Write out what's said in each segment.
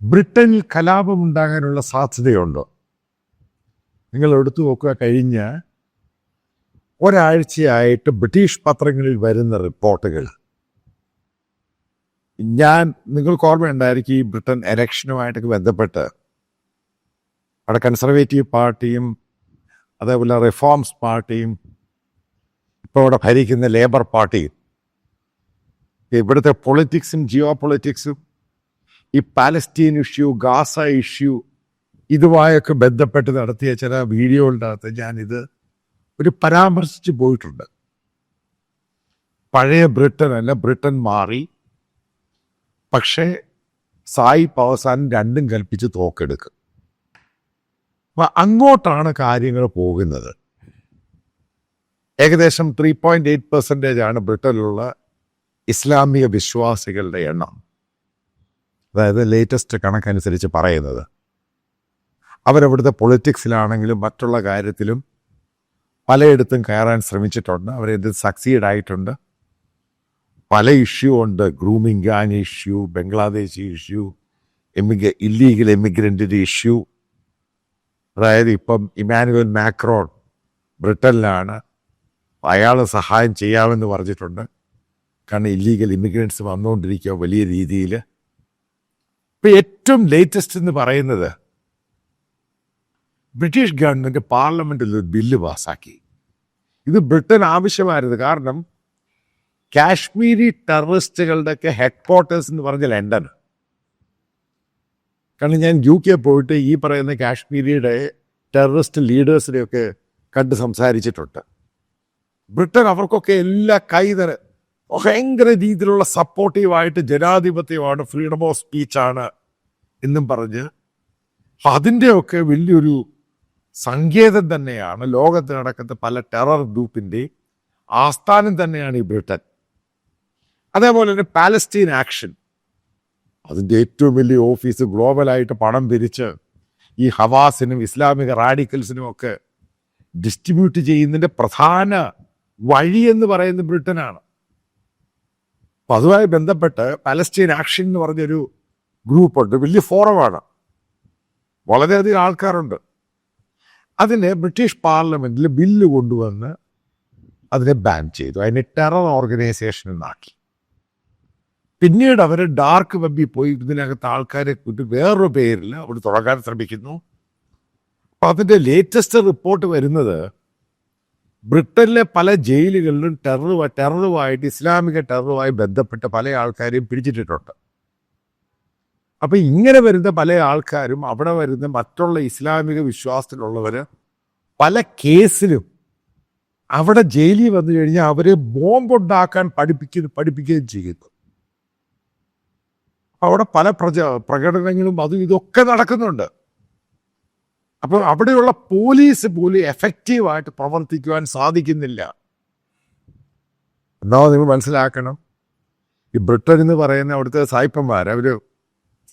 ബ്രിട്ടനിൽ കലാപമുണ്ടാകാനുള്ള സാധ്യതയുണ്ടോ? നിങ്ങൾ എടുത്തു നോക്കുക കഴിഞ്ഞ ഒരാഴ്ചയായിട്ട് ബ്രിട്ടീഷ് പത്രങ്ങളിൽ വരുന്ന റിപ്പോർട്ടുകൾ. ഞാൻ നിങ്ങൾക്ക് ഓർമ്മയുണ്ടായിരിക്കും ഈ ബ്രിട്ടൻ എലക്ഷനുമായിട്ടൊക്കെ ബന്ധപ്പെട്ട് അവിടെ കൺസർവേറ്റീവ് പാർട്ടിയും അതേപോലെ റിഫോംസ് പാർട്ടിയും ഇപ്പോൾ അവിടെ ഭരിക്കുന്ന ലേബർ പാർട്ടിയും ഇവിടുത്തെ പൊളിറ്റിക്സും ജിയോ പൊളിറ്റിക്സും ഈ പാലസ്റ്റീൻ ഇഷ്യൂ ഗാസ ഇഷ്യൂ ഇതുമായൊക്കെ ബന്ധപ്പെട്ട് നടത്തിയ ചില അകത്ത് ഞാനിത് ഒരു പരാമർശിച്ച് പോയിട്ടുണ്ട്. പഴയ ബ്രിട്ടൻ അല്ല ബ്രിട്ടൻ മാറി. പക്ഷേ സായി അവസാനം രണ്ടും കൽപ്പിച്ച് തോക്കെടുക്കും. അപ്പൊ അങ്ങോട്ടാണ് കാര്യങ്ങൾ പോകുന്നത്. ഏകദേശം ത്രീ പോയിന്റ് എയ്റ്റ് പെർസെന്റേജ് ആണ് ബ്രിട്ടനിലുള്ള ഇസ്ലാമിക വിശ്വാസികളുടെ എണ്ണം. അതായത് ലേറ്റസ്റ്റ് കണക്കനുസരിച്ച് പറയുന്നത്. അവരവിടുത്തെ പൊളിറ്റിക്സിലാണെങ്കിലും മറ്റുള്ള കാര്യത്തിലും പലയിടത്തും കയറാൻ ശ്രമിച്ചിട്ടുണ്ട്. അവരിത് സക്സീഡ് ആയിട്ടുണ്ട്. പല ഇഷ്യൂ ഉണ്ട്. Grooming gang issue Bangladesh issue എമിഗ illegal എമിഗ്രന്റിന്റെ ഇഷ്യൂ അതായത് ഇപ്പം ഇമാനുവൽ മാക്രോൺ ബ്രിട്ടനിലാണ് അയാൾ സഹായം ചെയ്യാമെന്ന് പറഞ്ഞിട്ടുണ്ട്. കാരണം ഇല്ലീഗൽ ഇമിഗ്രൻസ് വന്നുകൊണ്ടിരിക്കുക വലിയ രീതിയിൽ ഇപ്പം ഏറ്റവും ലേറ്റസ്റ്റ് എന്ന് പറയുന്നത് ബ്രിട്ടീഷ് ഗവൺമെന്റ് പാർലമെന്റിൽ ഒരു ബില്ല് പാസ്സാക്കി ഇത് ബ്രിട്ടൻ ആവശ്യമായിരുന്നു കാരണം കാശ്മീരി ടെററിസ്റ്റുകളുടെയൊക്കെ ഹെഡ് ക്വാർട്ടേഴ്സ് എന്ന് പറഞ്ഞ ലണ്ടൻ കാരണം ഞാൻ യു കെ പോയിട്ട് ഈ പറയുന്ന കാശ്മീരിയുടെ ടെററിസ്റ്റ് ലീഡേഴ്സിനെയൊക്കെ കണ്ട് സംസാരിച്ചിട്ടുണ്ട്. ബ്രിട്ടൻ അവർക്കൊക്കെ എല്ലാ കൈതര ഭയങ്കര രീതിയിലുള്ള സപ്പോർട്ടീവായിട്ട് ജനാധിപത്യമാണ് ഫ്രീഡം ഓഫ് സ്പീച്ചാണ് എന്നും പറഞ്ഞ് അതിന്റെയൊക്കെ വലിയൊരു സങ്കേതം തന്നെയാണ്. ലോകത്ത് നടക്കുന്ന പല ടെറർ ഗ്രൂപ്പിന്റെ ആസ്ഥാനം തന്നെയാണ് ഈ ബ്രിട്ടൻ. അതേപോലെ തന്നെ പാലസ്റ്റീൻ ആക്ഷൻ അതിന്റെ ഏറ്റവും വലിയ ഓഫീസ് ഗ്ലോബലായിട്ട് പണം പിരിച്ച് ഈ ഹവാസിനും ഇസ്ലാമിക റാഡിക്കൽസിനും ഒക്കെ ഡിസ്ട്രിബ്യൂട്ട് ചെയ്യുന്നതിന്റെ പ്രധാന വഴി എന്ന് പറയുന്നത് ബ്രിട്ടനാണ്. അപ്പം അതുമായി ബന്ധപ്പെട്ട് പാലസ്റ്റീൻ ആക്ഷൻ എന്ന് പറഞ്ഞൊരു ഗ്രൂപ്പുണ്ട്. വലിയ ഫോറമാണ്. വളരെയധികം ആൾക്കാരുണ്ട്. അതിനെ ബ്രിട്ടീഷ് പാർലമെന്റിൽ ബില്ല് കൊണ്ടുവന്ന് അതിനെ ബാൻ ചെയ്തു. അതിനെ ടെറർ ഓർഗനൈസേഷൻ എന്നാക്കി പിന്നീട് അവർ ഡാർക്ക് വെബിൽ പോയി ഇതിനകത്ത് ആൾക്കാരെ കൂട്ടി വേറൊരു പേരിൽ അവിടെ തുടങ്ങാൻ ശ്രമിക്കുന്നു. അപ്പൊ അതിന്റെ ലേറ്റസ്റ്റ് റിപ്പോർട്ട് വരുന്നത് ബ്രിട്ടനിലെ പല ജയിലുകളിലും ടെറർ ടെററുമായിട്ട് ഇസ്ലാമിക ടെററുമായി ബന്ധപ്പെട്ട പല ആൾക്കാരെയും പിടിച്ചിട്ടിട്ടുണ്ട്. അപ്പൊ ഇങ്ങനെ വരുന്ന പല ആൾക്കാരും അവിടെ വരുന്ന മറ്റുള്ള ഇസ്ലാമിക വിശ്വാസത്തിലുള്ളവർ പല കേസിലും അവിടെ ജയിലിൽ വന്നു കഴിഞ്ഞാൽ അവരെ ബോംബുണ്ടാക്കാൻ പഠിപ്പിക്കുന്നു പഠിപ്പിക്കുകയും ചെയ്യുന്നു. അവിടെ പല പ്രജ പ്രകടനങ്ങളും അതും ഇതൊക്കെ നടക്കുന്നുണ്ട്. അപ്പം അവിടെയുള്ള പോലീസ് പോലും എഫക്റ്റീവായിട്ട് പ്രവർത്തിക്കുവാൻ സാധിക്കുന്നില്ല. എന്നാ നിങ്ങൾ മനസ്സിലാക്കണം ഈ ബ്രിട്ടൻ എന്ന് പറയുന്ന അവിടുത്തെ സായിപ്പന്മാർ അവർ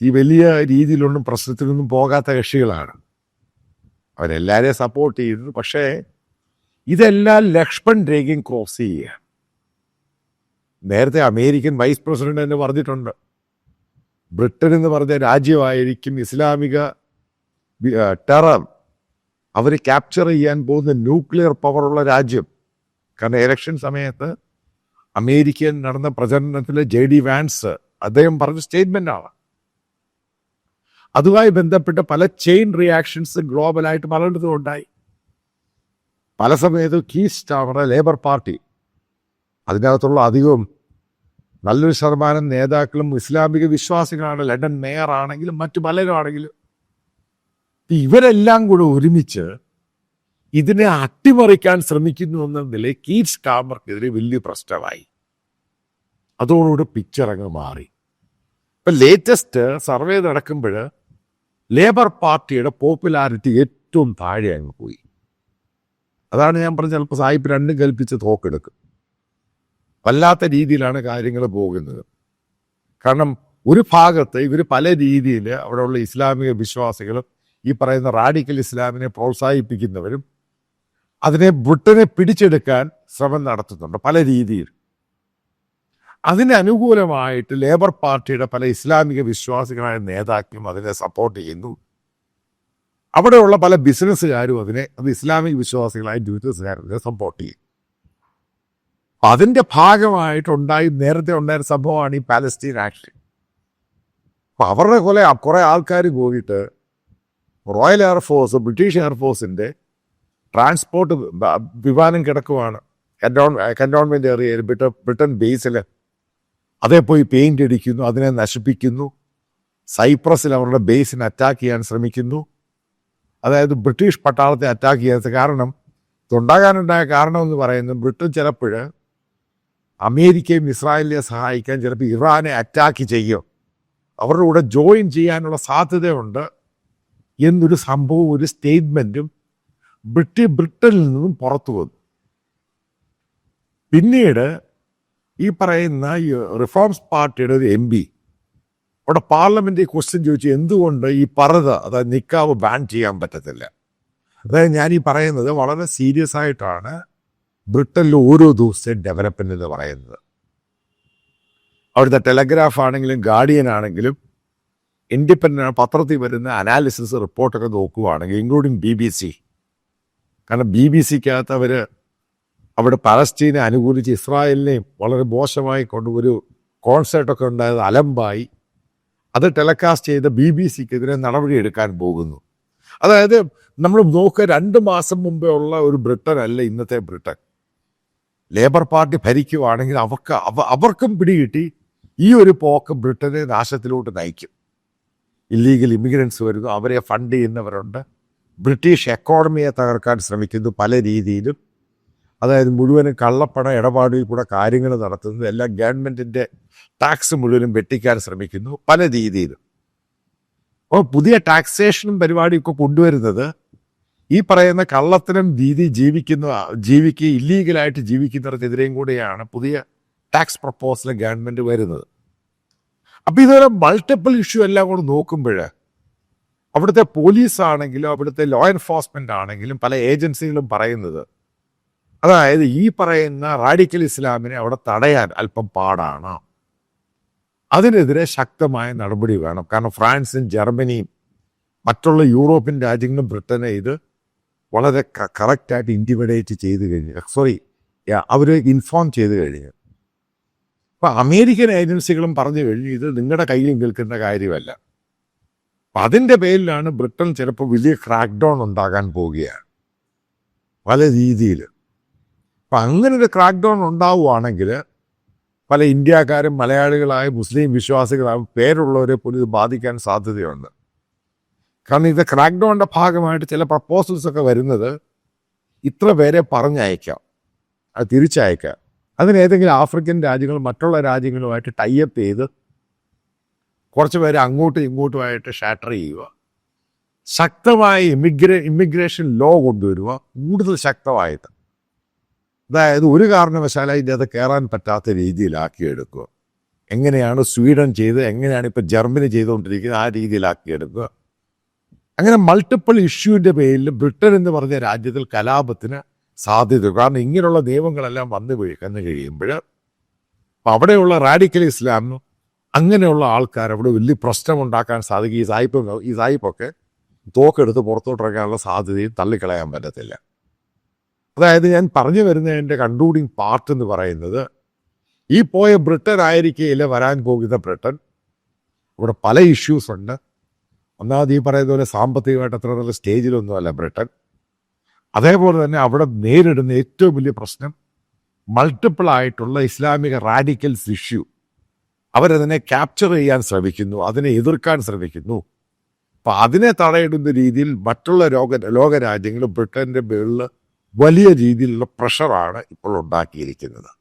ഈ വലിയ രീതിയിലൊന്നും പ്രശ്നത്തിലൊന്നും പോകാത്ത കക്ഷികളാണ്. അവരെല്ലാവരെയും സപ്പോർട്ട് ചെയ്യുന്നു പക്ഷേ ഇതെല്ലാം ലക്ഷ്മൺ രേഖയും ക്രോസ് ചെയ്യുക. നേരത്തെ അമേരിക്കൻ വൈസ് പ്രസിഡന്റ് എന്ന് പറഞ്ഞിട്ടുണ്ട്. ബ്രിട്ടൻ എന്ന് പറഞ്ഞ രാജ്യമായിരിക്കും ഇസ്ലാമിക ടെറർ. അവർ ക്യാപ്ചർ ചെയ്യാൻ പോകുന്ന ന്യൂക്ലിയർ പവറുള്ള രാജ്യം. കാരണം ഇലക്ഷൻ സമയത്ത് അമേരിക്കയിൽ നടന്ന പ്രചരണത്തിൽ ജെ ഡി വാൻസ് അദ്ദേഹം പറഞ്ഞ സ്റ്റേറ്റ്മെന്റാണ് അതുമായി ബന്ധപ്പെട്ട് പല ചെയിൻ റിയാക്ഷൻസ് ഗ്ലോബലായിട്ട് പലയിടത്തും ഉണ്ടായി. പല സമയത്തും കീസ്റ്റ് അവരുടെ ലേബർ പാർട്ടി അതിനകത്തുള്ള അധികവും നല്ലൊരു ശതമാനം നേതാക്കളും ഇസ്ലാമിക വിശ്വാസികളാണ്. ലണ്ടൻ മേയർ ആണെങ്കിലും മറ്റു പലരും ആണെങ്കിലും ഇവരെല്ലാം കൂടെ ഒരുമിച്ച് ഇതിനെ അട്ടിമറിക്കാൻ ശ്രമിക്കുന്നു എന്ന നിലയിൽ കീറ്റ്സ് കാമർക്കെതിരെ വലിയ പ്രശ്നമായി. അതോടുകൂടി പിക്ചർ അങ്ങ് മാറി. ഇപ്പം ലേറ്റസ്റ്റ് സർവേ നടക്കുമ്പോൾ ലേബർ പാർട്ടിയുടെ പോപ്പുലാരിറ്റി ഏറ്റവും താഴെ അങ്ങ് പോയി. അതാണ് ഞാൻ പറഞ്ഞ ചിലപ്പോൾ സാഹിബ് രണ്ടും കൽപ്പിച്ച് തോക്കെടുക്കും വല്ലാത്ത രീതിയിലാണ് കാര്യങ്ങൾ പോകുന്നത്. കാരണം ഒരു ഭാഗത്ത് ഇവർ പല രീതിയിൽ അവിടെയുള്ള ഇസ്ലാമിക വിശ്വാസികളും ഈ പറയുന്ന റാഡിക്കൽ ഇസ്ലാമിനെ പ്രോത്സാഹിപ്പിക്കുന്നവരും അതിനെ ബ്രിട്ടനെ പിടിച്ചെടുക്കാൻ ശ്രമം നടത്തുന്നുണ്ട് പല രീതിയിൽ. അതിന് അനുകൂലമായിട്ട് ലേബർ പാർട്ടിയുടെ പല ഇസ്ലാമിക വിശ്വാസികളായ നേതാക്കളും അതിനെ സപ്പോർട്ട് ചെയ്യുന്നു. അവിടെയുള്ള പല ബിസിനസ്സുകാരും അതിനെ അത് ഇസ്ലാമിക വിശ്വാസികളായ ബിസിനസ്സുകാരെ സപ്പോർട്ട് ചെയ്യും. അതിന്റെ ഭാഗമായിട്ടുണ്ടായി നേരത്തെ ഉണ്ടായ സംഭവമാണ് ഈ പാലസ്തീൻ ആക്ഷൻ അപ്പൊ അവരുടെ കുറെ കുറേ ആൾക്കാർ പോയിട്ട് റോയൽ എയർഫോഴ്സ് ബ്രിട്ടീഷ് എയർഫോഴ്സിന്റെ ട്രാൻസ്പോർട്ട് വിമാനം കിടക്കുവാണ്. കന്റോൺ കന്റോൺമെന്റ് ഏറിയയിൽ ബ്രിട്ടൻ ബ്രിട്ടൻ ബേസിൽ അതേ പോയി പെയിന്റ് അടിക്കുന്നു അതിനെ നശിപ്പിക്കുന്നു. സൈപ്രസിൽ അവരുടെ ബേസിനെ അറ്റാക്ക് ചെയ്യാൻ ശ്രമിക്കുന്നു. അതായത് ബ്രിട്ടീഷ് പട്ടാളത്തെ അറ്റാക്ക് ചെയ്യാത്ത കാരണം ഇതുണ്ടാകാനുണ്ടായ കാരണം എന്ന് പറയുന്നത് ബ്രിട്ടൻ ചിലപ്പോൾ അമേരിക്കയും ഇസ്രായേലിനെ സഹായിക്കാൻ ചിലപ്പോൾ ഇറാനെ അറ്റാക്ക് ചെയ്യും. അവരുടെ കൂടെ ജോയിൻ ചെയ്യാനുള്ള സാധ്യതയുണ്ട്. എന്നൊരു സംഭവം ഒരു സ്റ്റേറ്റ്മെന്റും ബ്രിട്ടി ബ്രിട്ടനിൽ നിന്നും പുറത്തു വന്നു. പിന്നീട് ഈ പറയുന്ന ഈ റിഫോംസ് പാർട്ടിയുടെ ഒരു എം പി അവിടെ പാർലമെന്റ് ക്വസ്റ്റ്യൻ ചോദിച്ചു എന്തുകൊണ്ട് ഈ പറത അതായത് നിക്കാവ് ബാൻ ചെയ്യാൻ പറ്റത്തില്ല? അതായത് ഞാൻ ഈ പറയുന്നത് വളരെ സീരിയസ് ആയിട്ടാണ് ബ്രിട്ടനിൽ ഓരോ ദിവസത്തെ ഡെവലപ്മെന്റ് എന്ന് പറയുന്നത്. അവിടുത്തെ ടെലഗ്രാഫ് ആണെങ്കിലും ഗാർഡിയൻ ആണെങ്കിലും ഇൻഡിപെൻഡന്റ് പത്രത്തിൽ വരുന്ന അനാലിസിസ് റിപ്പോർട്ടൊക്കെ നോക്കുകയാണെങ്കിൽ ഇൻക്ലൂഡിങ് ബി ബി സി കാരണം ബി ബി സിക്കകത്ത് അവർ അവിടെ പലസ്റ്റീനെ അനുകൂലിച്ച് ഇസ്രായേലിനെയും വളരെ മോശമായി കൊണ്ട് ഒരു കോൺസേർട്ടൊക്കെ ഉണ്ടായത് അലമ്പായി. അത് ടെലികാസ്റ്റ് ചെയ്ത ബി ബി സിക്കെതിരെ നടപടിയെടുക്കാൻ പോകുന്നു. അതായത് നമ്മൾ നോക്കുക രണ്ട് മാസം മുമ്പേ ഉള്ള ഒരു ബ്രിട്ടൻ അല്ല ഇന്നത്തെ ബ്രിട്ടൻ. ലേബർ പാർട്ടി ഭരിക്കുവാണെങ്കിൽ അവർക്ക് അവ അവർക്കും പിടികിട്ടി ഈ ഒരു പോക്ക് ബ്രിട്ടനെ നാശത്തിലോട്ട് നയിക്കും. ഇല്ലീഗൽ ഇമിഗ്രൻസ് വരുന്നു. അവരെ ഫണ്ട് ചെയ്യുന്നവരുണ്ട്. ബ്രിട്ടീഷ് എക്കോണമിയെ തകർക്കാൻ ശ്രമിക്കുന്നു പല രീതിയിലും. അതായത് മുഴുവനും കള്ളപ്പണ ഇടപാടിൽ കൂടെ കാര്യങ്ങൾ നടത്തുന്നത് എല്ലാം ഗവൺമെന്റിന്റെ ടാക്സ് മുഴുവനും വെട്ടിക്കാൻ ശ്രമിക്കുന്നു പല രീതിയിലും. അപ്പോൾ പുതിയ ടാക്സേഷനും പരിപാടിയൊക്കെ കൊണ്ടുവരുന്നത് ഈ പറയുന്ന കള്ളത്തരം രീതി ജീവിക്കുന്ന ജീവിക്കുക ഇല്ലീഗലായിട്ട് ജീവിക്കുന്നവർക്കെതിരെയും കൂടെയാണ് പുതിയ ടാക്സ് പ്രപ്പോസൽ ഗവൺമെന്റ് വരുന്നത്. അപ്പൊ ഇതുവരെ മൾട്ടിപ്പിൾ ഇഷ്യൂ എല്ലാം കൂടെ നോക്കുമ്പോൾ അവിടുത്തെ പോലീസ് ആണെങ്കിലും അവിടുത്തെ ലോ എൻഫോഴ്സ്മെന്റ് ആണെങ്കിലും പല ഏജൻസികളും പറയുന്നത്. അതായത് ഈ പറയുന്ന റാഡിക്കൽ ഇസ്ലാമിനെ അവിടെ തടയാൻ അല്പം പാടാണ്. അതിനെതിരെ ശക്തമായ നടപടി വേണം. കാരണം ഫ്രാൻസും ജർമ്മനിയും മറ്റുള്ള യൂറോപ്യൻ രാജ്യങ്ങളും ബ്രിട്ടനെ ഇത് വളരെ കറക്റ്റായിട്ട് ഇന്റിമിഡേറ്റ് ചെയ്ത് കഴിഞ്ഞു. സോറി അവരെ ഇൻഫോം ചെയ്ത് കഴിഞ്ഞു. അപ്പൊ അമേരിക്കൻ ഏജൻസികളും പറഞ്ഞു കഴിഞ്ഞു ഇത് നിങ്ങളുടെ കയ്യിൽ നിൽക്കുന്ന കാര്യമല്ല. അപ്പം അതിന്റെ പേരിലാണ് ബ്രിട്ടൻ ചിലപ്പോൾ വലിയ ക്രാക്ക് ഡൗൺ ഉണ്ടാകാൻ പോവുകയാണ്. പല രീതിയിൽ അപ്പം അങ്ങനെ ഒരു ക്രാക്ക് ഡൗൺ ഉണ്ടാവുകയാണെങ്കിൽ പല ഇന്ത്യക്കാരും മലയാളികളായ മുസ്ലിം വിശ്വാസികളായ പേരുള്ളവരെ പോലും ഇത് ബാധിക്കാൻ സാധ്യതയുണ്ട്. കാരണം ഇത് ക്രാക്ക് ഡൗണിന്റെ ഭാഗമായിട്ട് ചില പ്രപ്പോസൽസ് ഒക്കെ വരുന്നത് ഇത്ര പേരെ പറഞ്ഞയക്കാം. അത് തിരിച്ചയക്കാം. അതിന് ഏതെങ്കിലും ആഫ്രിക്കൻ രാജ്യങ്ങൾ മറ്റുള്ള രാജ്യങ്ങളുമായിട്ട് ടൈപ്പ് ചെയ്ത് കുറച്ച് പേരെ അങ്ങോട്ടും ഇങ്ങോട്ടുമായിട്ട് ഷാറ്റർ ചെയ്യുക. ശക്തമായ ഇമിഗ്രേ ഇമിഗ്രേഷൻ ലോ കൊണ്ടുവരിക. കൂടുതൽ ശക്തമായിട്ട്. അതായത് ഒരു കാരണവശാലും അതിന്റെ അത് കയറാൻ പറ്റാത്ത രീതിയിലാക്കിയെടുക്കുക. എങ്ങനെയാണ് സ്വീഡൻ ചെയ്ത് എങ്ങനെയാണ് ഇപ്പം ജർമ്മനി ചെയ്തുകൊണ്ടിരിക്കുന്നത്? ആ രീതിയിലാക്കിയെടുക്കുക. അങ്ങനെ മൾട്ടിപ്പിൾ ഇഷ്യൂവിന്റെ പേരിൽ ബ്രിട്ടൻ എന്ന് പറഞ്ഞ രാജ്യത്തിൽ കലാപത്തിന് സാധ്യത. കാരണം ഇങ്ങനെയുള്ള നിയമങ്ങളെല്ലാം വന്നു വീഴുന്നു കഴിയുമ്പോൾ അവിടെയുള്ള റാഡിക്കൽ ഇസ്ലാം അങ്ങനെയുള്ള ആൾക്കാർ അവിടെ വലിയ പ്രശ്നമുണ്ടാക്കാൻ സാധിക്കും. ഈ സായിപ്പ് ഈ സായിപ്പൊക്കെ തോക്കെടുത്ത് പുറത്തോട്ടിറങ്ങാനുള്ള സാധ്യതയും തള്ളിക്കളയാൻ പറ്റത്തില്ല. അതായത് ഞാൻ പറഞ്ഞു വരുന്നതിന്റെ കൺക്ലൂഡിങ് പാർട്ട് എന്ന് പറയുന്നത് ഈ പോയ ബ്രിട്ടൻ ആയിരിക്കില്ല വരാൻ പോകുന്ന ബ്രിട്ടൻ ഇവിടെ പല ഇഷ്യൂസ് ഉണ്ട്. ഒന്നാമത് ഈ പറയുന്ന പോലെ സാമ്പത്തികമായിട്ട് അത്ര നല്ല സ്റ്റേജിലൊന്നുമല്ല ബ്രിട്ടൻ. അതേപോലെ തന്നെ അവിടെ നേരിടുന്ന ഏറ്റവും വലിയ പ്രശ്നം മൾട്ടിപ്പിൾ ആയിട്ടുള്ള ഇസ്ലാമിക റാഡിക്കൽസ് ഇഷ്യൂ അവരതിനെ ക്യാപ്ചർ ചെയ്യാൻ ശ്രമിക്കുന്നു അതിനെ എതിർക്കാൻ ശ്രമിക്കുന്നു. അപ്പം അതിനെ തടയിടുന്ന രീതിയിൽ മറ്റുള്ള ലോക ലോകരാജ്യങ്ങൾ ബ്രിട്ടന്റെ മേളിൽ വലിയ രീതിയിലുള്ള പ്രഷറാണ് ഇപ്പോൾ ഉണ്ടാക്കിയിരിക്കുന്നത്.